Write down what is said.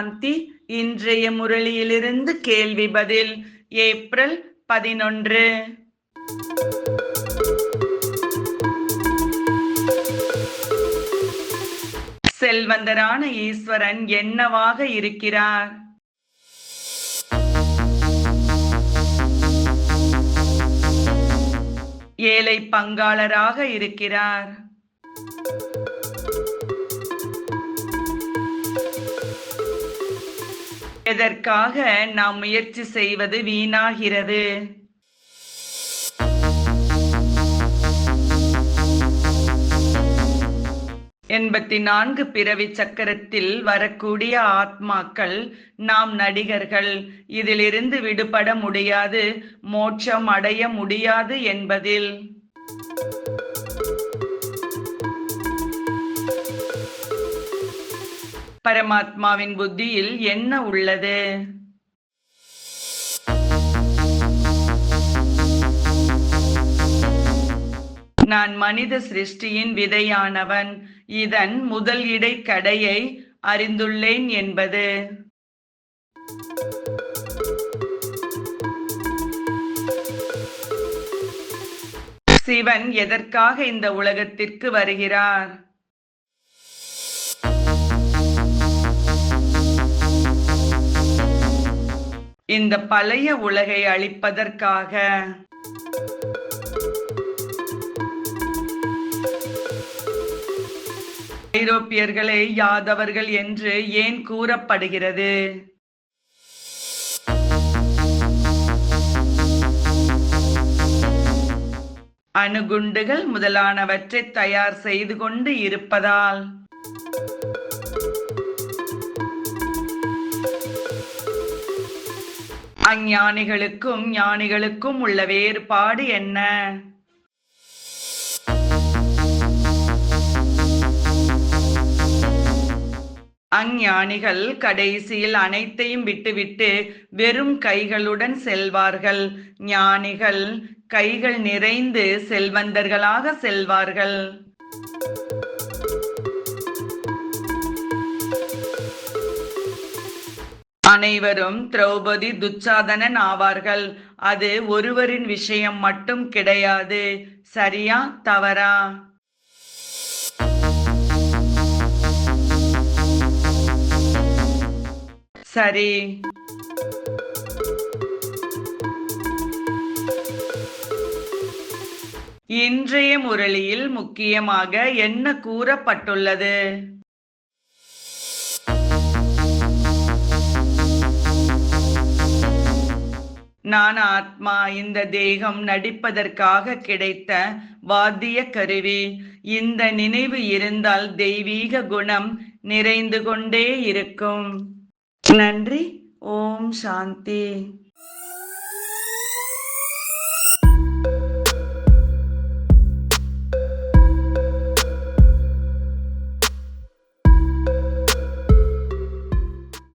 சாந்தி இன்றைய முரளியிலிருந்து கேள்வி பதில் ஏப்ரல் பதினொன்று. செல்வந்தரான ஈஸ்வரன் என்னவாக இருக்கிறார்? ஏழை பங்காளராக இருக்கிறார். எதற்காக நாம் முயற்சி செய்வது வீணாகிறது? எண்பத்தி நான்கு பிறவி சக்கரத்தில் வரக்கூடிய ஆத்மாக்கள் நாம் நடிகர்கள். இதிலிருந்து விடுபட முடியாது மோட்சம் அடைய முடியாது என்பதில். பரமாத்மாவின் புத்தியில் என்ன உள்ளது? நான் மனித சிருஷ்டியின் விதையானவன். இதன் முதல் இடை கடையை அறிந்துள்ளேன் என்பது. சிவன் எதற்காக இந்த உலகத்திற்கு வருகிறார்? இந்த பழைய உலகை அழிப்பதற்காக. ஐரோப்பியர்களை யாதவர்கள் என்று ஏன் கூறப்படுகிறது? அணுகுண்டுகள் முதலானவற்றை தயார் செய்து கொண்டு இருப்பதால். அஞ்ஞானிகளுக்கும் ஞானிகளுக்கும் உள்ள வேறுபாடு என்ன? அஞ்ஞானிகள் கடைசியில் அனைத்தையும் விட்டுவிட்டு வெறும் கைகளுடன் செல்வார்கள். ஞானிகள் கைகள் நிறைந்து செல்வந்தர்களாக செல்வார்கள். அனைவரும் திரௌபதி துச்சாதனன் ஆவார்கள். அது ஒருவரின் விஷயம் மட்டும் கிடையாது. சரியா தவறா? சரி. இன்றைய முரளியில் முக்கியமாக என்ன கூறப்பட்டுள்ளது? நான் ஆத்மா இந்த தேகம் நடிப்பதற்காக கிடைத்த வாத்திய கருவி. இந்த நினைவு இருந்தால் தெய்வீக குணம் நிறைந்து கொண்டே இருக்கும். நன்றி. ஓம் சாந்தி.